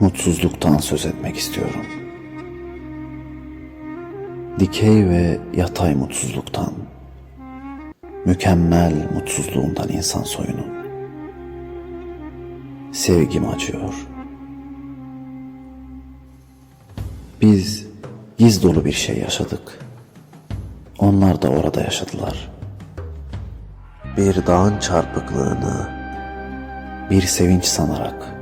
mutsuzluktan söz etmek istiyorum. Dikey ve yatay mutsuzluktan, mükemmel mutsuzluğundan insan soyunun. Sevgim acıyor. Biz giz dolu bir şey yaşadık. Onlar da orada yaşadılar. Bir dağın çarpıklığını bir sevinç sanarak.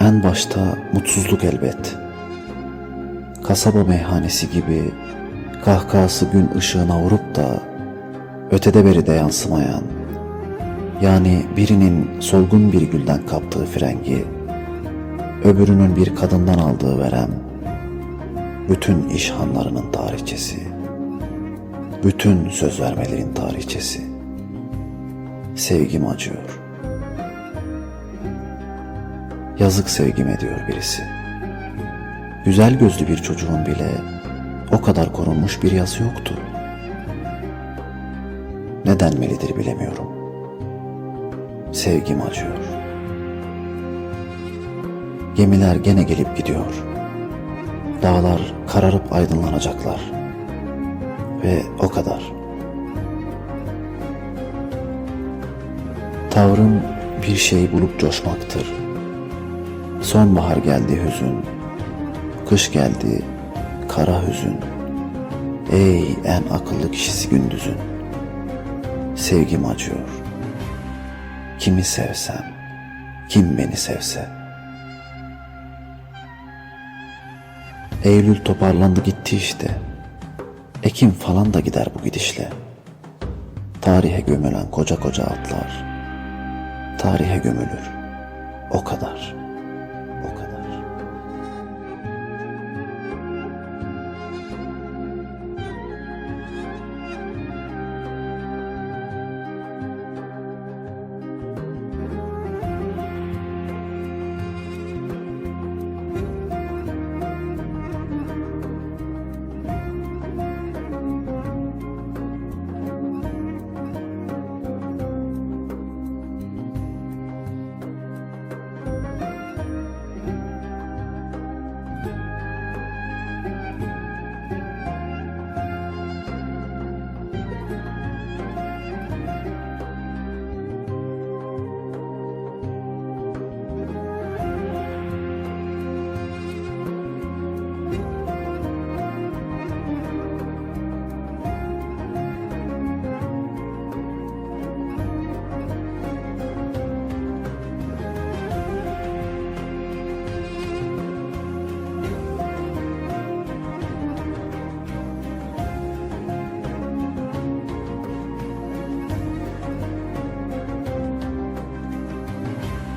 En başta mutsuzluk elbet. Kasaba meyhanesi gibi kahkahası gün ışığına vurup da ötede beride yansımayan, yani birinin solgun bir gülden kaptığı frengi, öbürünün bir kadından aldığı verem, bütün işhanlarının tarihçesi, bütün söz vermelerin tarihçesi. Sevgim acıyor. Yazık sevgime diyor birisi. Güzel gözlü bir çocuğun bile o kadar korunmuş bir yazı yoktu. Ne denmelidir bilemiyorum. Sevgim acıyor. Gemiler gene gelip gidiyor. Dağlar kararıp aydınlanacaklar. Ve o kadar. Tavrım bir şey bulup coşmaktır. Sonbahar geldi hüzün, kış geldi kara hüzün. Ey en akıllı kişisi gündüzün. Sevgim acıyor. Kimi sevsem, kim beni sevse. Eylül toparlandı gitti işte. Ekim falan da gider bu gidişle. Tarihe gömülen koca koca atlar. Tarihe gömülür. O kadar.''